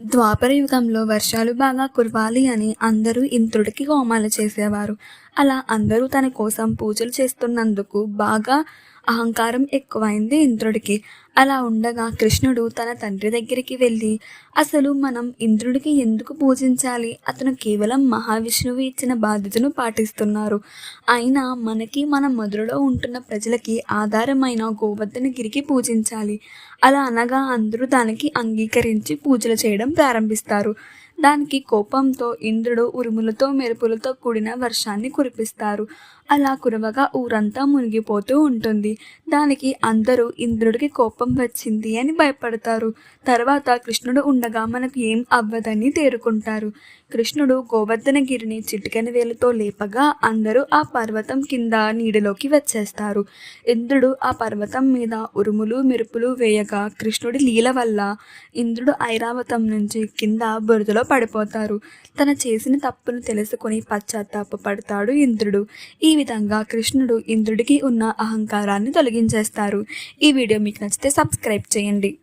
ద్వాపర యుగంలో వర్షాలు బాగా కురవాలి అని అందరూ ఇంద్రుడికి హోమాలు చేసేవారు. అలా అందరూ తన కోసం పూజలు చేస్తున్నందుకు బాగా అహంకారం ఎక్కువైంది ఇంద్రుడికి. అలా ఉండగా కృష్ణుడు తన తండ్రి దగ్గరికి వెళ్ళి అసలు మనం ఇంద్రుడికి ఎందుకు పూజించాలి? అతను కేవలం మహావిష్ణువు ఇచ్చిన బాధ్యతను పాటిస్తున్నారు. అయినా మనకి మన మధురలో ఉంటున్న ప్రజలకి ఆధారమైన గోవర్ధనగిరికి పూజించాలి. అలా అనగా అందరూ దానికి అంగీకరించి పూజలు చేయడం ప్రారంభిస్తారు. దానికి కోపంతో ఇంద్రుడు ఉరుములతో మెరుపులతో కూడిన వర్షాన్ని కురిపిస్తారు. అలా కురవగా ఊరంతా మునిగిపోతూ ఉంటుంది. దానికి అందరూ ఇంద్రుడికి కోపం వచ్చింది అని భయపడతారు. తర్వాత కృష్ణుడు ఉండగా మనకు ఏం అవ్వదని తేరుకుంటారు. కృష్ణుడు గోవర్ధనగిరిని చిటికెన వేలుతో లేపగా అందరూ ఆ పర్వతం కింద నీడలోకి వచ్చేస్తారు. ఇంద్రుడు ఆ పర్వతం మీద ఉరుములు మెరుపులు వేయగా కృష్ణుడి లీల వల్ల ఇంద్రుడు ఐరావతం నుంచి కింద బురదలో పడిపోతారు. తన చేసిన తప్పును తెలుసుకొని పశ్చాత్తాపడతాడు ఇంద్రుడు. ఈ విధంగా కృష్ణుడు ఇంద్రుడికి ఉన్న అహంకారాన్ని తొలగించేస్తారు. ఈ వీడియో మీకు నచ్చితే సబ్స్క్రైబ్ చేయండి.